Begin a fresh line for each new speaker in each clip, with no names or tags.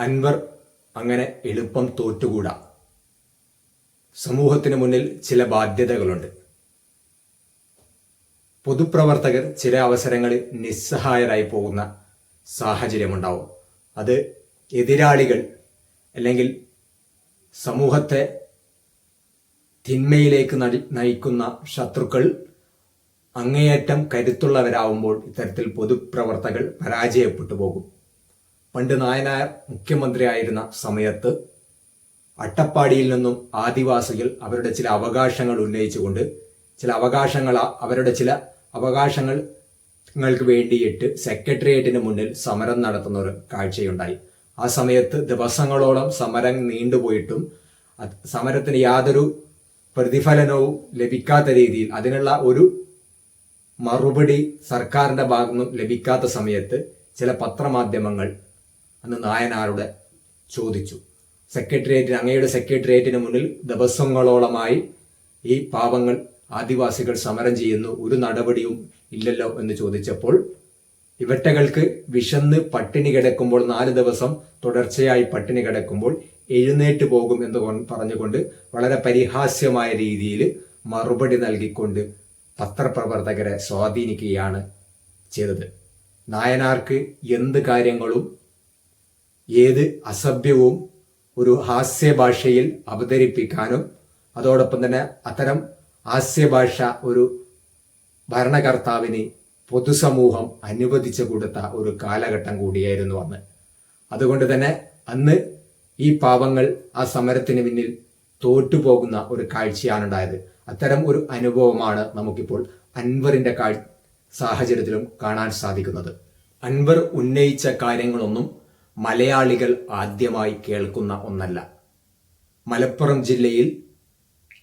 അൻവർ അങ്ങനെ എളുപ്പം തോറ്റുകൂടാ. സമൂഹത്തിന് മുന്നിൽ ചില ബാധ്യതകളുണ്ട്. പൊതുപ്രവർത്തകർ ചില അവസരങ്ങളിൽ നിസ്സഹായരായി പോകുന്ന സാഹചര്യമുണ്ടാവും. അത് എതിരാളികൾ അല്ലെങ്കിൽ സമൂഹത്തെ തിന്മയിലേക്ക് നയിക്കുന്ന ശത്രുക്കൾ അങ്ങേയറ്റം കരുത്തുള്ളവരാവുമ്പോൾ ഇത്തരത്തിൽ പൊതുപ്രവർത്തകൾ പരാജയപ്പെട്ടു പോകും. പണ്ട് നായനാർ മുഖ്യമന്ത്രിയായിരുന്ന സമയത്ത് അട്ടപ്പാടിയിൽ നിന്നും ആദിവാസികൾ അവരുടെ ചില അവകാശങ്ങൾ ഉന്നയിച്ചുകൊണ്ട് ചില അവകാശങ്ങൾ അവരുടെ ചില അവകാശങ്ങൾ അവകാശങ്ങൾക്ക് വേണ്ടിയിട്ട് സെക്രട്ടേറിയറ്റിന് മുന്നിൽ സമരം നടത്തുന്ന ഒരു കാഴ്ചയുണ്ടായി. ആ സമയത്ത് ദിവസങ്ങളോളം സമരം നീണ്ടുപോയിട്ടും സമരത്തിന് യാതൊരു പ്രതിഫലനവും ലഭിക്കാത്ത രീതിയിൽ അതിനുള്ള ഒരു മറുപടി സർക്കാരിന്റെ ഭാഗത്തുനിന്നും ലഭിക്കാത്ത സമയത്ത് ചില പത്രമാധ്യമങ്ങൾ അന്ന് നായനാരുടെ ചോദിച്ചു. സെക്രട്ടേറിയറ്റിന് അങ്ങയുടെ സെക്രട്ടേറിയറ്റിന് മുന്നിൽ ദിവസങ്ങളോളമായി ഈ പാവങ്ങൾ ആദിവാസികൾ സമരം ചെയ്യുന്നു ഒരു നടപടിയും ഇല്ലല്ലോ എന്ന് ചോദിച്ചപ്പോൾ ഇവറ്റകൾക്ക് വിശന്ന് പട്ടിണി കിടക്കുമ്പോൾ നാല് ദിവസം തുടർച്ചയായി പട്ടിണി കിടക്കുമ്പോൾ എഴുന്നേറ്റ് പോകും എന്ന് പറഞ്ഞുകൊണ്ട് വളരെ പരിഹാസ്യമായ രീതിയിൽ മറുപടി നൽകിക്കൊണ്ട് പത്രപ്രവർത്തകരെ സ്വാധീനിക്കുകയാണ് ചെയ്തത്. നായനാർക്ക് എന്ത് കാര്യങ്ങളും ഏത് അസഭ്യവും ഒരു ഹാസ്യഭാഷയിൽ അവതരിപ്പിക്കാനും അതോടൊപ്പം തന്നെ അത്തരം ഹാസ്യഭാഷ ഒരു ഭരണകർത്താവിന് പൊതുസമൂഹം അനുവദിച്ചു കൊടുത്ത ഒരു കാലഘട്ടം കൂടിയായിരുന്നു അന്ന്. അതുകൊണ്ട് തന്നെ അന്ന് ഈ പാവങ്ങൾ ആ സമരത്തിന് പിന്നിൽ തോറ്റുപോകുന്ന ഒരു കാഴ്ചയാണ് ഉണ്ടായത്. അത്തരം ഒരു അനുഭവമാണ് നമുക്കിപ്പോൾ അൻവറിന്റെ കാഴ് സാഹചര്യത്തിലും കാണാൻ സാധിക്കുന്നത്. അൻവർ ഉന്നയിച്ച കാര്യങ്ങളൊന്നും മലയാളികൾ ആദ്യമായി കേൾക്കുന്ന ഒന്നല്ല. മലപ്പുറം ജില്ലയിൽ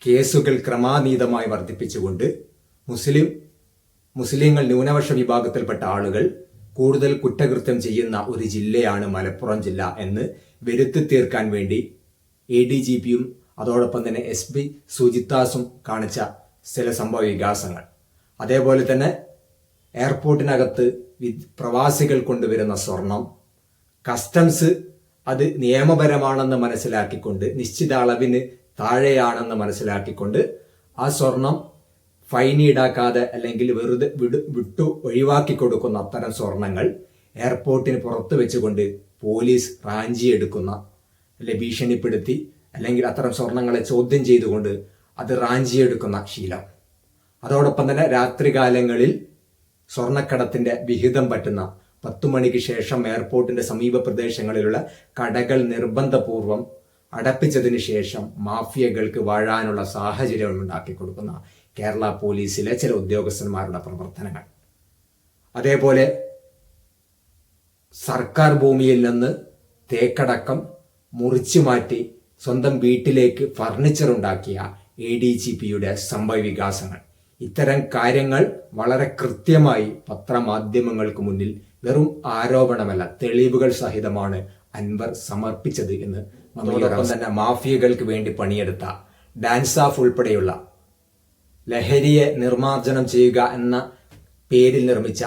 കേസുകൾ ക്രമാതീതമായി വർദ്ധിപ്പിച്ചുകൊണ്ട് മുസ്ലിം മുസ്ലിങ്ങൾ ന്യൂനപക്ഷ വിഭാഗത്തിൽപ്പെട്ട ആളുകൾ കൂടുതൽ കുറ്റകൃത്യം ചെയ്യുന്ന ഒരു ജില്ലയാണ് മലപ്പുറം ജില്ല എന്ന് വരുത്തി തീർക്കാൻ വേണ്ടി എ ഡി ജി പിയും അതോടൊപ്പം തന്നെ എസ് പി സുജിത്താസും കാണിച്ച ചില സംഭവ വികാസങ്ങൾ. അതേപോലെ തന്നെ എയർപോർട്ടിനകത്ത് പ്രവാസികൾ കൊണ്ടുവരുന്ന സ്വർണം കസ്റ്റംസ് അത് നിയമപരമാണെന്ന് മനസ്സിലാക്കിക്കൊണ്ട് നിശ്ചിത അളവിന് താഴെയാണെന്ന് മനസ്സിലാക്കിക്കൊണ്ട് ആ സ്വർണം ഫൈൻ ഈടാക്കാതെ അല്ലെങ്കിൽ വെറുതെ വിടു വിട്ടു ഒഴിവാക്കി കൊടുക്കുന്ന അത്തരം സ്വർണങ്ങൾ എയർപോർട്ടിന് പുറത്ത് വെച്ചുകൊണ്ട് പോലീസ് റാഞ്ചി എടുക്കുന്ന അല്ലെ ഭീഷണിപ്പെടുത്തി അല്ലെങ്കിൽ അത്തരം സ്വർണങ്ങളെ ചോദ്യം ചെയ്തുകൊണ്ട് അത് റാഞ്ചി എടുക്കുന്ന ശീലം. അതോടൊപ്പം തന്നെ രാത്രികാലങ്ങളിൽ സ്വർണക്കടത്തിന്റെ വിഹിതം പറ്റുന്ന പത്തു മണിക്ക് ശേഷം എയർപോർട്ടിന്റെ സമീപ പ്രദേശങ്ങളിലുള്ള കടകൾ നിർബന്ധപൂർവം അടപ്പിച്ചതിന് ശേഷം മാഫിയകൾക്ക് വാഴാനുള്ള സാഹചര്യം ഉണ്ടാക്കി കൊടുക്കുന്ന കേരള പോലീസിലെ ചില ഉദ്യോഗസ്ഥന്മാരുടെ പ്രവർത്തനങ്ങൾ. അതേപോലെ സർക്കാർ ഭൂമിയിൽ നിന്ന് തേക്കടക്കം മുറിച്ചു മാറ്റി സ്വന്തം വീട്ടിലേക്ക് ഫർണിച്ചർ ഉണ്ടാക്കിയ എ ഡി ജി പിയുടെ സംഭവ വികാസങ്ങൾ. ഇത്തരം കാര്യങ്ങൾ വളരെ കൃത്യമായി പത്രമാധ്യമങ്ങൾക്ക് മുന്നിൽ വെറും ആരോപണമല്ല തെളിവുകൾ സഹിതമാണ് അൻവർ സമർപ്പിച്ചത് എന്ന് നമ്മളോടൊപ്പം തന്നെ മാഫിയകൾക്ക് വേണ്ടി പണിയെടുത്ത ഡാൻസ് ഓഫ് ഉൾപ്പെടെയുള്ള ലഹരിയെ നിർമ്മാർജനം ചെയ്യുക എന്ന പേരിൽ നിർമ്മിച്ച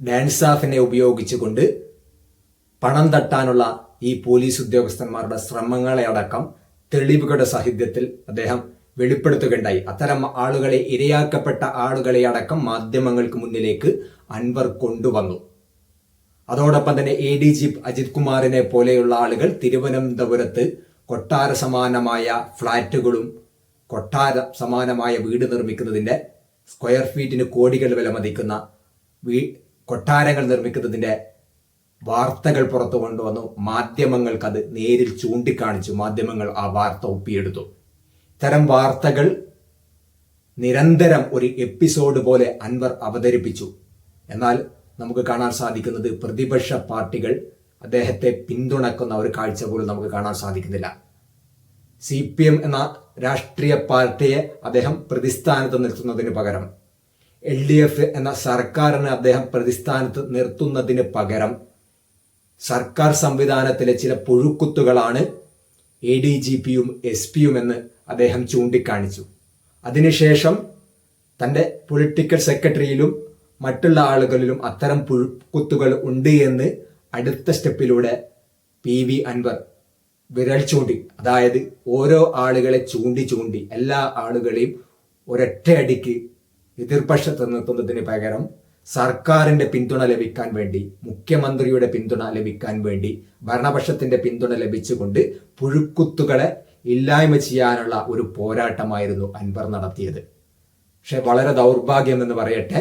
ഡാൻസാഫിനെ ഉപയോഗിച്ചുകൊണ്ട് പണം തട്ടാനുള്ള ഈ പോലീസ് ഉദ്യോഗസ്ഥന്മാരുടെ ശ്രമങ്ങളെ അടക്കം തെളിവുകളുടെ സാഹിത്യത്തിൽ അദ്ദേഹം വെളിപ്പെടുത്തുകയുണ്ടായി. അത്തരം ആളുകളെ ഇരയാക്കപ്പെട്ട ആളുകളെ അടക്കം മാധ്യമങ്ങൾക്ക് മുന്നിലേക്ക് അൻവർ കൊണ്ടുവന്നു. അതോടൊപ്പം തന്നെ എ ഡി ജി അജിത് കുമാറിനെ പോലെയുള്ള ആളുകൾ തിരുവനന്തപുരത്ത് കൊട്ടാര സമാനമായ ഫ്ളാറ്റുകളും കൊട്ടാര സമാനമായ വീട് നിർമ്മിക്കുന്നതിന്റെ സ്ക്വയർ ഫീറ്റിന് കോടികൾ വില മതിക്കുന്ന വീ കൊട്ടാരങ്ങൾ നിർമ്മിക്കുന്നതിന്റെ വാർത്തകൾ പുറത്തു കൊണ്ടുവന്നു. മാധ്യമങ്ങൾക്ക് അത് നേരിൽ ചൂണ്ടിക്കാണിച്ചു. മാധ്യമങ്ങൾ ആ വാർത്ത ഒപ്പിയെടുത്തു. ഇത്തരം വാർത്തകൾ നിരന്തരം ഒരു എപ്പിസോഡ് പോലെ അൻവർ അവതരിപ്പിച്ചു. എന്നാൽ നമുക്ക് കാണാൻ സാധിക്കുന്നത് പ്രതിപക്ഷ പാർട്ടികൾ അദ്ദേഹത്തെ പിന്തുണക്കുന്ന ഒരു കാഴ്ച പോലും നമുക്ക് കാണാൻ സാധിക്കുന്നില്ല. സി പി എം എന്ന രാഷ്ട്രീയ പാർട്ടിയെ അദ്ദേഹം പ്രതിസ്ഥാനത്ത് നിർത്തുന്നതിന് പകരം എൽ ഡി എഫ് എന്ന സർക്കാരിനെ അദ്ദേഹം പ്രതിസ്ഥാനത്ത് നിർത്തുന്നതിന് പകരം സർക്കാർ സംവിധാനത്തിലെ ചില പുഴുക്കുത്തുകളാണ് എ ഡി ജി പിയും എസ് പിയും എന്ന് അദ്ദേഹം ചൂണ്ടിക്കാണിച്ചു. അതിനുശേഷം തന്റെ പൊളിറ്റിക്കൽ സെക്രട്ടറിയിലും മറ്റുള്ള ആളുകളിലും അത്തരം പുഴുക്കുത്തുകൾ ഉണ്ട് എന്ന് അടുത്ത സ്റ്റെപ്പിലൂടെ പി വി അൻവർ വിരൽ ചൂണ്ടി അതായത് ഓരോ ആളുകളെ ചൂണ്ടി ചൂണ്ടി എല്ലാ ആളുകളെയും ഒരൊറ്റയടിക്ക് എതിർപക്ഷത്ത് നിർത്തുന്നതിന് പകരം സർക്കാരിന്റെ പിന്തുണ ലഭിക്കാൻ വേണ്ടി മുഖ്യമന്ത്രിയുടെ പിന്തുണ ലഭിക്കാൻ വേണ്ടി ഭരണപക്ഷത്തിന്റെ പിന്തുണ ലഭിച്ചുകൊണ്ട് പുഴുക്കുത്തുകളെ ഇല്ലായ്മ ചെയ്യാനുള്ള ഒരു പോരാട്ടമായിരുന്നു അൻവർ നടത്തിയത്. പക്ഷെ വളരെ ദൗർഭാഗ്യം എന്ന് പറയട്ടെ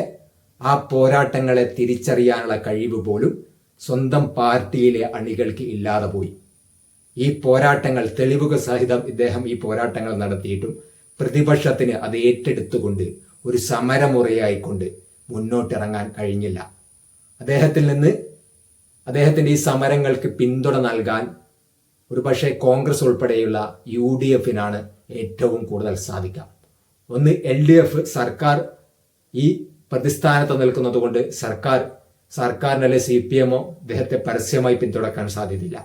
ആ പോരാട്ടങ്ങളെ തിരിച്ചറിയാനുള്ള കഴിവ് പോലും സ്വന്തം പാർട്ടിയിലെ അണികൾക്ക് ഇല്ലാതെ പോയി. ഈ പോരാട്ടങ്ങൾ തെളിവുകൾ സഹിതം ഇദ്ദേഹം ഈ പോരാട്ടങ്ങൾ നടത്തിയിട്ടും പ്രതിപക്ഷത്തിന് അത് ഏറ്റെടുത്തുകൊണ്ട് ഒരു സമരമുറയായിക്കൊണ്ട് മുന്നോട്ടിറങ്ങാൻ കഴിഞ്ഞില്ല. അദ്ദേഹത്തിൽ നിന്ന് അദ്ദേഹത്തിന്റെ ഈ സമരങ്ങൾക്ക് പിന്തുണ നൽകാൻ ഒരുപക്ഷെ കോൺഗ്രസ് ഉൾപ്പെടെയുള്ള യു ഡി എഫിനാണ് ഏറ്റവും കൂടുതൽ സാധിക്കുക. ഒന്ന് എൽ ഡി എഫ് സർക്കാർ ഈ പ്രതിസ്ഥാനത്ത് നിൽക്കുന്നത് കൊണ്ട് സർക്കാർ സർക്കാരിനല്ലെ സി പി എമ്മോ അദ്ദേഹത്തെ പരസ്യമായി പിന്തുണക്കാൻ സാധ്യതയില്ല.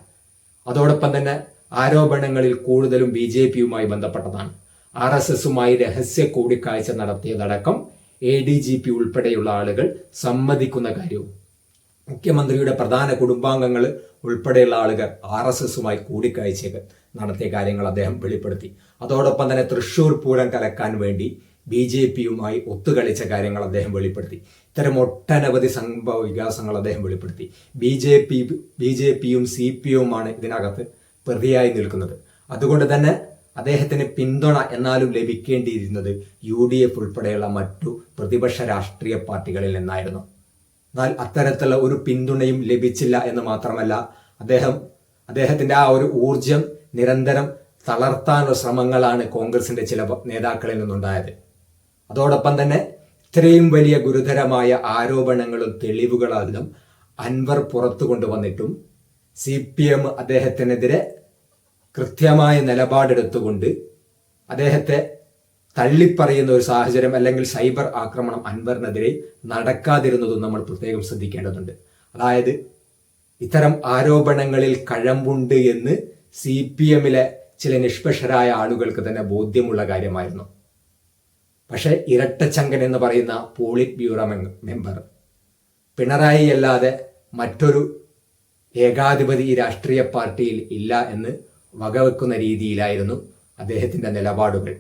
അതോടൊപ്പം തന്നെ ആരോപണങ്ങളിൽ കൂടുതലും ബി ജെ പിയുമായി ബന്ധപ്പെട്ടതാണ്. ആർ എസ് എസുമായി രഹസ്യ കൂടിക്കാഴ്ച നടത്തിയതടക്കം എ ഡി ജി പി ഉൾപ്പെടെയുള്ള ആളുകൾ സമ്മതിക്കുന്ന കാര്യവും. മുഖ്യമന്ത്രിയുടെ പ്രധാന കുടുംബാംഗങ്ങൾ ഉൾപ്പെടെയുള്ള ആളുകൾ ആർ എസ് എസുമായി കൂടിക്കാഴ്ച നടത്തിയ കാര്യങ്ങൾ അദ്ദേഹം വെളിപ്പെടുത്തി. അതോടൊപ്പം തന്നെ തൃശൂർ പൂരം കലക്കാൻ വേണ്ടി ബി ജെ പിയുമായി ഒത്തുകളിച്ച കാര്യങ്ങൾ അദ്ദേഹം വെളിപ്പെടുത്തി. ഇത്തരം ഒട്ടനവധി സംഭവ വികാസങ്ങൾ അദ്ദേഹം വെളിപ്പെടുത്തി. B J P B J പിയും സി പി യുമാണ് ഇതിനകത്ത് പ്രതിയായി നിൽക്കുന്നത്. അതുകൊണ്ട് തന്നെ അദ്ദേഹത്തിന് പിന്തുണ എന്നാലും ലഭിക്കേണ്ടിയിരുന്നത് യു ഡി എഫ് ഉൾപ്പെടെയുള്ള മറ്റു പ്രതിപക്ഷ രാഷ്ട്രീയ പാർട്ടികളിൽ നിന്നായിരുന്നു. എന്നാൽ അത്തരത്തിലുള്ള ഒരു പിന്തുണയും ലഭിച്ചില്ല എന്ന് മാത്രമല്ല അദ്ദേഹം അദ്ദേഹത്തിന്റെ ആ ഒരു ഊർജം നിരന്തരം തളർത്താനുള്ള ശ്രമങ്ങളാണ് കോൺഗ്രസിന്റെ ചില നേതാക്കളിൽ നിന്നുണ്ടായത്. അതോടൊപ്പം തന്നെ ഇത്രയും വലിയ ഗുരുതരമായ ആരോപണങ്ങളും തെളിവുകളാലും അൻവർ പുറത്തു കൊണ്ടുവന്നിട്ടും സി പി എം അദ്ദേഹത്തിനെതിരെ കൃത്യമായ നിലപാടെടുത്തുകൊണ്ട് അദ്ദേഹത്തെ തള്ളിപ്പറയുന്ന ഒരു സാഹചര്യം അല്ലെങ്കിൽ സൈബർ ആക്രമണം അൻവറിനെതിരെ നടക്കാതിരുന്നതും നമ്മൾ പ്രത്യേകം ശ്രദ്ധിക്കേണ്ടതുണ്ട്. അതായത് ഇത്തരം ആരോപണങ്ങളിൽ കഴമ്പുണ്ട് എന്ന് സി പി എമ്മിലെ ചില നിഷ്പക്ഷരായ ആളുകൾക്ക് തന്നെ ബോധ്യമുള്ള കാര്യമായിരുന്നു. പക്ഷെ ഇരട്ടച്ചങ്കൻ എന്ന് പറയുന്ന പോളിറ്റ് ബ്യൂറോ മെമ്പർ. പിണറായി അല്ലാതെ മറ്റൊരു ഏകാധിപതി രാഷ്ട്രീയ പാർട്ടിയിൽ ഇല്ല എന്ന് വകവെക്കുന്ന രീതിയിലായിരുന്നു അദ്ദേഹത്തിന്റെ നിലപാടുകൾ.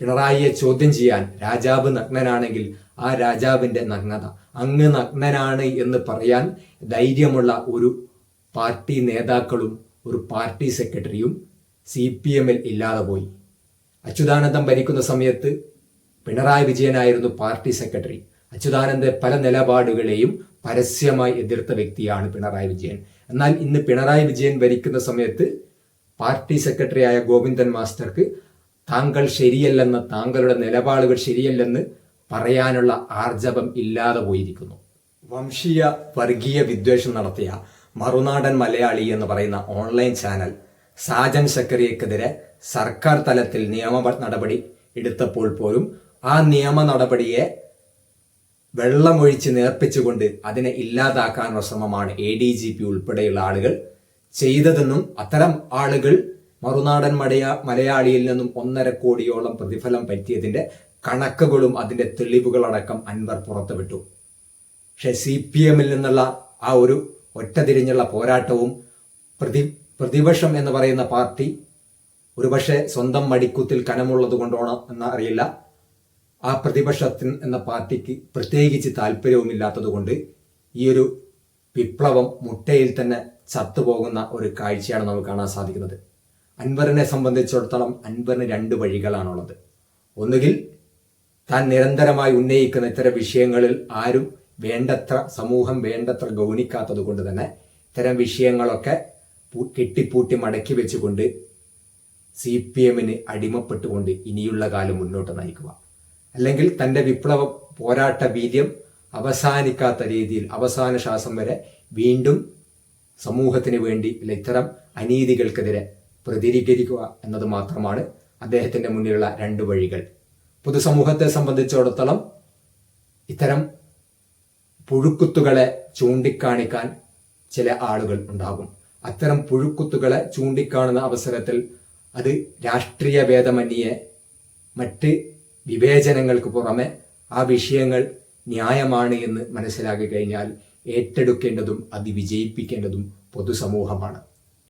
പിണറായിയെ ചോദ്യം ചെയ്യാൻ രാജാവ് നഗ്നനാണെങ്കിൽ ആ രാജാവിന്റെ നഗ്നത അങ്ങ് നഗ്നനാണ് എന്ന് പറയാൻ ധൈര്യമുള്ള ഒരു പാർട്ടി നേതാക്കളും ഒരു പാർട്ടി സെക്രട്ടറിയും സി പി എമ്മിൽ ഇല്ലാതെ പോയി. അച്യുതാനന്ദം ഭരിക്കുന്ന സമയത്ത് പിണറായി വിജയനായിരുന്നു പാർട്ടി സെക്രട്ടറി. അച്യുതാനന്ദ പല നിലപാടുകളെയും പരസ്യമായി എതിർത്ത വ്യക്തിയാണ് പിണറായി വിജയൻ. എന്നാൽ ഇന്ന് പിണറായി വിജയൻ ഭരിക്കുന്ന സമയത്ത് പാർട്ടി സെക്രട്ടറിയായ ഗോവിന്ദൻ മാസ്റ്റർക്ക് താങ്കൾ ശരിയല്ലെന്ന് താങ്കളുടെ നിലപാടുകൾ ശരിയല്ലെന്ന് പറയാനുള്ള ആർജവം ഇല്ലാതെ പോയിരിക്കുന്നു. വംശീയ വർഗീയ വിദ്വേഷം നടത്തിയ മറുനാടൻ മലയാളി എന്ന് പറയുന്ന ഓൺലൈൻ ചാനൽ സാജൻ സക്കറിയക്കെതിരെ സർക്കാർ തലത്തിൽ നിയമ നടപടി എടുത്തപ്പോൾ പോലും ആ നിയമ നടപടിയെ വെള്ളമൊഴിച്ച് നേർപ്പിച്ചുകൊണ്ട് അതിനെ ഇല്ലാതാക്കാനുള്ള ശ്രമമാണ് എ ഡി ജി പി ഉൾപ്പെടെയുള്ള ആളുകൾ ചെയ്തതെന്നും അത്തരം ആളുകൾ മറുനാടൻ മടയ മലയാളിയിൽ നിന്നും ഒന്നര കോടിയോളം പ്രതിഫലം പറ്റിയതിന്റെ കണക്കുകളും അതിന്റെ തെളിവുകളടക്കം അൻവർ പുറത്തുവിട്ടു. പക്ഷെ സി പി എമ്മിൽ നിന്നുള്ള ആ ഒരു ഒറ്റതിരിഞ്ഞുള്ള പോരാട്ടവും പ്രതി പ്രതിപക്ഷം എന്ന് പറയുന്ന പാർട്ടി ഒരുപക്ഷെ സ്വന്തം മടിക്കുത്തിൽ കനമുള്ളത് കൊണ്ടാണോ എന്ന് അറിയില്ല ആ പ്രതിപക്ഷത്തിന് എന്ന പാർട്ടിക്ക് പ്രത്യേകിച്ച് താല്പര്യവുമില്ലാത്തതുകൊണ്ട് ഈ ഒരു വിപ്ലവം മുട്ടയിൽ തന്നെ ചത്തുപോകുന്ന ഒരു കാഴ്ചയാണ് നമുക്ക് കാണാൻ സാധിക്കുന്നത്. അൻവറിനെ സംബന്ധിച്ചിടത്തോളം അൻവറിന് രണ്ട് വഴികളാണുള്ളത്. ഒന്നുകിൽ താൻ നിരന്തരമായി ഉന്നയിക്കുന്ന ഇത്തരം വിഷയങ്ങളിൽ ആരും വേണ്ടത്ര സമൂഹം വേണ്ടത്ര ഗൗനിക്കാത്തത് കൊണ്ട് തന്നെ ഇത്തരം വിഷയങ്ങളൊക്കെ കെട്ടിപ്പൂട്ടി മടക്കി വെച്ചുകൊണ്ട് സി പി എമ്മിന് അടിമപ്പെട്ടുകൊണ്ട് ഇനിയുള്ള കാലം മുന്നോട്ട് നയിക്കുക. അല്ലെങ്കിൽ തന്റെ വിപ്ലവ പോരാട്ട വീര്യം അവസാനിക്കാത്ത രീതിയിൽ അവസാന ശ്വാസം വരെ വീണ്ടും സമൂഹത്തിന് വേണ്ടി ഇത്തരം അനീതികൾക്കെതിരെ പ്രതികരിക്കുക എന്നത് മാത്രമാണ് അദ്ദേഹത്തിന്റെ മുന്നിലുള്ള രണ്ട് വഴികൾ. പൊതുസമൂഹത്തെ സംബന്ധിച്ചിടത്തോളം ഇത്തരം പുഴുക്കുത്തുകളെ ചൂണ്ടിക്കാണിക്കാൻ ചില ആളുകൾ ഉണ്ടാകും. അത്തരം പുഴുക്കുത്തുകളെ ചൂണ്ടിക്കാണുന്ന അവസരത്തിൽ അത് രാഷ്ട്രീയ ഭേദമന്യെ മറ്റ് വിവേചനങ്ങൾക്ക് പുറമെ ആ വിഷയങ്ങൾ ന്യായമാണ് എന്ന് മനസ്സിലാക്കി കഴിഞ്ഞാൽ ഏറ്റെടുക്കേണ്ടതും അതിവിജയിപ്പിക്കേണ്ടതും പൊതുസമൂഹമാണ്.